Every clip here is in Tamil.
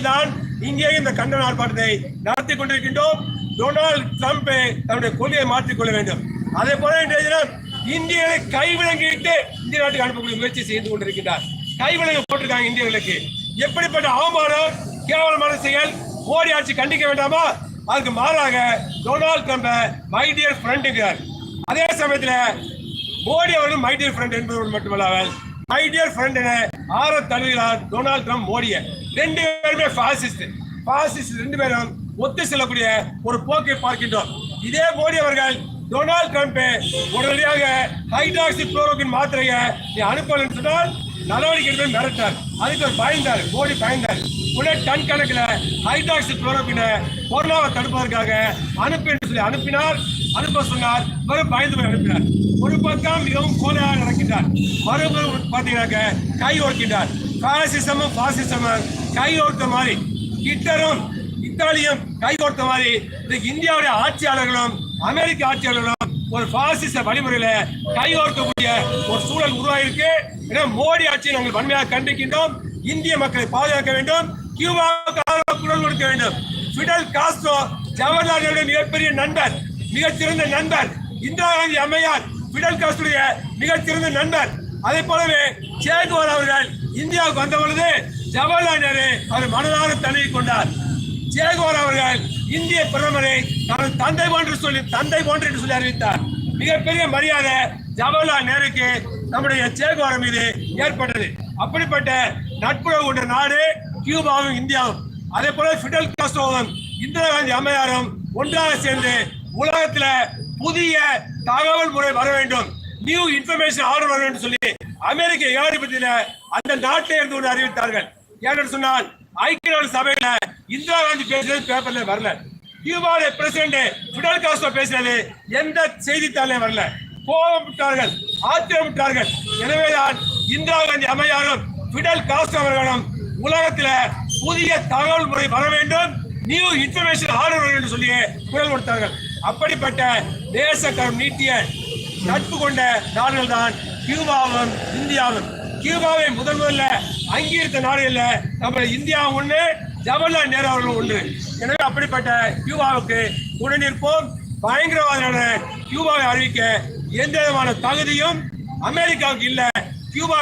நிலையில் தான் இங்கே இந்த கண்டன ஆர்ப்பாட்டத்தை நடத்தி கொண்டிருக்கின்றோம். டொனால்டு ட்ரம்ப் தன்னுடைய கொள்கையை மாற்றிக்கொள்ள வேண்டும். அதே போல இன்றைய தினம் இந்தியர்களை கைவிலங்கிட்டு இந்திய நாட்டுக்கு அனுப்பக்கூடிய முயற்சி செய்து கொண்டிருக்கிறார் கைவிலங்கு போட்டிருக்காங்க இந்தியர்களுக்கு. எப்படிப்பட்ட அவமானம் கேவலமான செயல் மோடி ஆட்சி கண்டிக்க வேண்டாமா? அதுக்கு மாறாக டொனால்டு ட்ரம்ப் மை டியர் ஃப்ரெண்டுங்கிறார் அதே சமயத்தில் மோடி அவர்கள் மை டியர் ஃப்ரெண்ட் என்பதோடு மட்டுமல்லாமல் மை டியர் ஃப்ரெண்ட் என ஆற தழுவினார் டொனால்ட் ட்ரம்ப் மோடிய ரெண்டு பேருமே பாசிஸ்ட் பாசிஸ்ட் ரெண்டு பேரும் ஒத்து செல்லக்கூடிய ஒரு போக்கை பார்க்கின்றோம். இதே மோடி அவர்கள் டொனால்ட் ட்ரம்ப் உடனடியாக ஹைட்ராக்சி குளோரோக்கின் மாத்திரையை நீ அனுப்பலன்னு சொன்னால் நடவடிக்கை எடுத்து மிரட்டார். அதுக்கு அவர் பயந்தார் மோடி பயந்தார். உடனே டன் கணக்கில் ஹைட்ராக்சி குளோரோக்கினை கொரோனாவை தடுப்பதற்காக அனுப்பின்னு சொல்லி அனுப்பினார். அனுப்ப சொன்னார் வெறும் பயந்து போய் அனுப்பினார். ஒரு பக்கம் மிகவும் கோலையாக நடக்கின்றார். மறுபுறம் பார்த்தீங்கன்னாக்க கை ஓர்க்கின்றார். பாசிசமும் பாசிசமும் கை ஓர்த்த மாதிரி. ஹிட்டரும் இத்தாலியும் கை கோர்த்த மாதிரி. இன்றைக்கு இந்தியாவுடைய ஆட்சியாளர்களும் அமெரிக்க ஆட்சியாளர்களும் ஒரு பாசிச வழிமுறையில கைகோர்க்கக்கூடிய ஒரு சூழல் உருவாகிருக்கு எனவே மோடி ஆட்சியை நாங்கள் வன்மையாக கண்டிக்கின்றோம். இந்திய மக்களை பாதுகாக்க வேண்டும். கியூபாவுக்கு குரல் கொடுக்க வேண்டும். பிடல் காஸ்ட்ரோ ஜவஹர்லால் நேருடைய மிகப்பெரிய நண்பர் மிகச்சிறந்த நண்பர் இந்திரா காந்தி அம்மையார் பிடல் காஸ்ட்ரோடைய மிகச்சிறந்த நண்பர். அதே போலவே சேகுவார் அவர்கள் இந்தியாவுக்கு வந்த பொழுது ஜவஹர்லால் நேரு அவர் மனதார தழுவி கொண்டார். ஜெயகுமார் அவர்கள் இந்திய பிரதமரை தனது தந்தை போன்று சொல்லி தந்தை போன்று என்று சொல்லி அறிவித்தார். மிகப்பெரிய மரியாதை ஜவஹர்லால் நேருக்கு நம்முடைய ஜெயகுமார் மீது ஏற்பட்டது. அப்படிப்பட்ட நட்புறவு கொண்ட நாடு கியூபாவும் இந்தியாவும். அதே போல பிடல் காஸ்ட்ரோவும் இந்திரா காந்தி அம்மையாரும் ஒன்றாக சேர்ந்து உலகத்துல புதிய தகவல் முறை வர வேண்டும். நியூ இன்ஃபர்மேஷன் ஆர்டர் வர வேண்டும் சொல்லி அமெரிக்க ஏகாதிபத்தியில அந்த நாட்டிலே இருந்து ஒன்று அறிவித்தார்கள். ஏன்னு சொன்னால் ஐக்கிய நாடு சபையில இந்திரா காந்தி பேசுறது பேப்பர்ல வரல. கியூபாவுடைய பிரசிடண்ட் பிடல் காஸ்டோ பேசுறது எந்த செய்தித்தாளையும் வரல. கோபம் விட்டார்கள் ஆத்திரம் விட்டார்கள். எனவேதான் இந்திரா காந்தி அம்மையாரும் பிடல் காஸ்டோ அவர்களும் உலகத்தில் புதிய தகவல் முறை வர வேண்டும் நியூ இன்ஃபர்மேஷன் ஆர்டர் என்று சொல்லி குரல் கொடுத்தார்கள். அப்படிப்பட்ட தேசக்கரம் நீட்டிய நட்பு கொண்ட நாடுகள் தான் கியூபாவும் இந்தியாவும். கியூபாவை முதன் முதல்ல அங்கீகரித்த நாடுகளில் நம்ம இந்தியா ஒன்று ஜவஹர்லால் நேரு அவர்கள் ஒன்று. எனவே அப்படிப்பட்ட கியூபாவுக்கு உடனிருப்போம் பயங்கரவாதியான கியூபாவை அறிவிக்க எந்த விதமான தகுதியும் அமெரிக்காவுக்கு இல்லை. கியூபா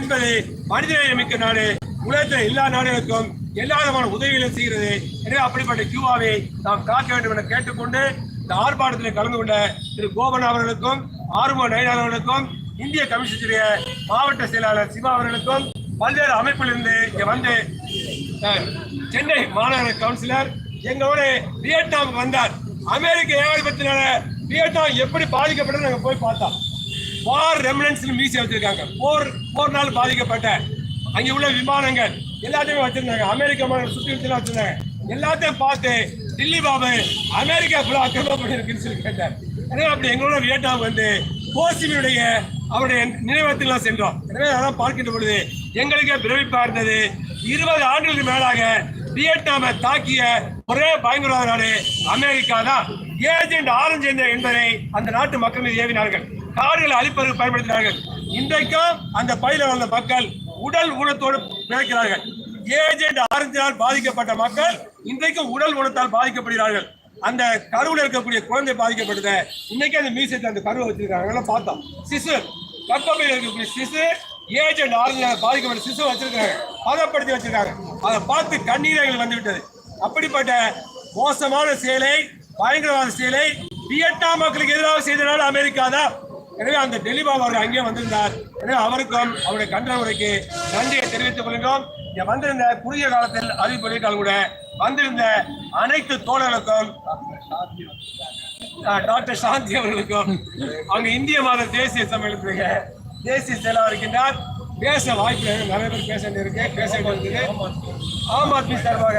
என்பது மனிதநேயமிக்க நாடு. உலகத்தில் எல்லா நாடுகளுக்கும் எல்லா விதமான உதவிகளும் செய்கிறது. எனவே அப்படிப்பட்ட கியூபாவை நாம் காக்க வேண்டும் என கேட்டுக்கொண்டு இந்த ஆர்ப்பாட்டத்தில் கலந்து கொண்ட திரு கோபன் அவர்களுக்கும் ஆர்வ நயன் அவர்களுக்கும் இந்திய கமிஷனுடைய மாவட்ட செயலாளர் சிவா அவர்களுக்கும் பல்வேறு அமைப்பிலிருந்து இங்கே வந்து சென்னை மாநகர கவுன்சிலர் எங்களோட வியட்நாமுக்கு வந்தார். அமெரிக்க ஏகாதிபத்தினால வியட்நாம் எப்படி பாதிக்கப்பட்டது நாங்கள் போய் பார்த்தோம். வார் ரெமினன்ஸ் மியூசியம் வச்சிருக்காங்க. போர் நாள் பாதிக்கப்பட்ட அங்கே உள்ள விமானங்கள் எல்லாத்தையுமே வச்சிருந்தாங்க. அமெரிக்க மாநில சுற்றி வச்சுலாம் வச்சிருந்தாங்க. எல்லாத்தையும் பார்த்து டில்லி பாபு அமெரிக்கா ஃபுல்லாக அக்கிரமம் பண்ணிருக்குன்னு சொல்லி கேட்டார். எனவே அப்படி எங்களோட வியட்நாம் வந்து கோசிமியுடைய அவருடைய நினைவகத்திலாம் சென்றோம். எனவே அதெல்லாம் பார்க்கின்ற பொழுது எங்களுக்கே பிரமிப்பா இருந்தது. இருபது ஆண்டுகளுக்கு மேலாக வியட்நாமை தாக்கிய ஒரே பயங்கரவாத நாடு அமெரிக்கா தான். ஏஜென்ட் ஆரஞ்சு என்பதை அந்த நாட்டு மக்கள் மீது ஏவினார்கள். காடுகளை அழிப்பதற்கு பயன்படுத்தினார்கள். இன்றைக்கும் அந்த பயில வந்த மக்கள் உடல் ஊனத்தோடு பிழைக்கிறார்கள். ஏஜென்ட் ஆரஞ்சினால் பாதிக்கப்பட்ட மக்கள் இன்றைக்கும் உடல் ஊனத்தால் பாதிக்கப்படுகிறார்கள். அந்த கருவில் இருக்கக்கூடிய குழந்தை பாதிக்கப்பட்டது இன்னைக்கு அந்த மியூசியத்தில் அந்த கருவை வச்சிருக்காங்க. எல்லாம் பார்த்தோம். சிசு கர்ப்பப்பையில் இருக்கக்கூடிய சிசு ஏஜென்ட் ஆரஞ்சினால் பாதிக்கப்பட்ட சிசு வச்சிருக்காங்க பதப்படுத்தி வச்சிருக்காங்க அதை பார்த்து கண்ணீர் எங்களுக்கு வந்து விட்டது அப்படிப்பட்ட மோசமான செயலை பயங்கரவாத செயலை வியட்நாம் மக்களுக்கு எதிராக செய்தனால அமெரிக்கா தான். எனவே அந்த டெல்லி பாபா அவர் அங்கே வந்திருந்தார். எனவே அவருக்கும் அவருடைய கண்டன உரைக்கு நன்றியை தெரிவித்துக் கொள்கிறோம் இங்கே வந்திருந்த குறுகிய காலத்தில் அறிவிப்பதற்காக கூட வந்திருந்த அனைத்து தோழர்களுக்கும் டாக்டர் சாந்தி அவர்களுக்கும் அவங்க இந்திய மாத தேசிய சம்மேளனத்துடைய தேசிய செயலாளர் இருக்கின்றார். பேச வாய்ப்பு நிறைய பேர் பேச இருக்கு பேச வேண்டியது ஆம் ஆத்மி சார்பாக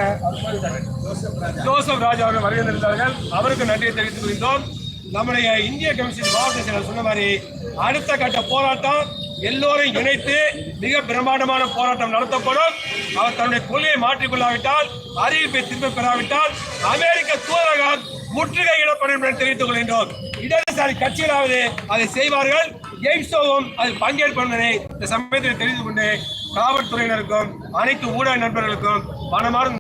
ஜோசப் ராஜா அவர்கள் வருகின்றிருந்தார்கள் அவருக்கு நன்றியை தெரிவித்துக் கொள்கிறோம் நம்முடைய இந்திய கமிஷன் மாவட்ட செயலர் சொன்ன மாதிரி அடுத்த கட்ட போராட்டம் எல்லோரையும் இணைத்து மிக பிரம்மாண்டமான போராட்டம் நடத்தப்படும். அவர் தன்னுடைய கொள்கையை மாற்றிக்கொள்ளாவிட்டால் அறிவிப்பை திரும்ப பெறாவிட்டால் அமெரிக்க தூதரகம் முற்றுகையிடப்படும் என்று தெரிவித்துக் கொள்கின்றோம். இடதுசாரி கட்சிகளாவது அதை செய்வார்கள். எய்ம்ஸோவும் அதில் பங்கேற்போம் என்பதை இந்த சமயத்தில் தெரிந்து கொண்டு காவல்துறையினருக்கும் அனைத்து ஊடக நண்பர்களுக்கும் மனமார்ந்த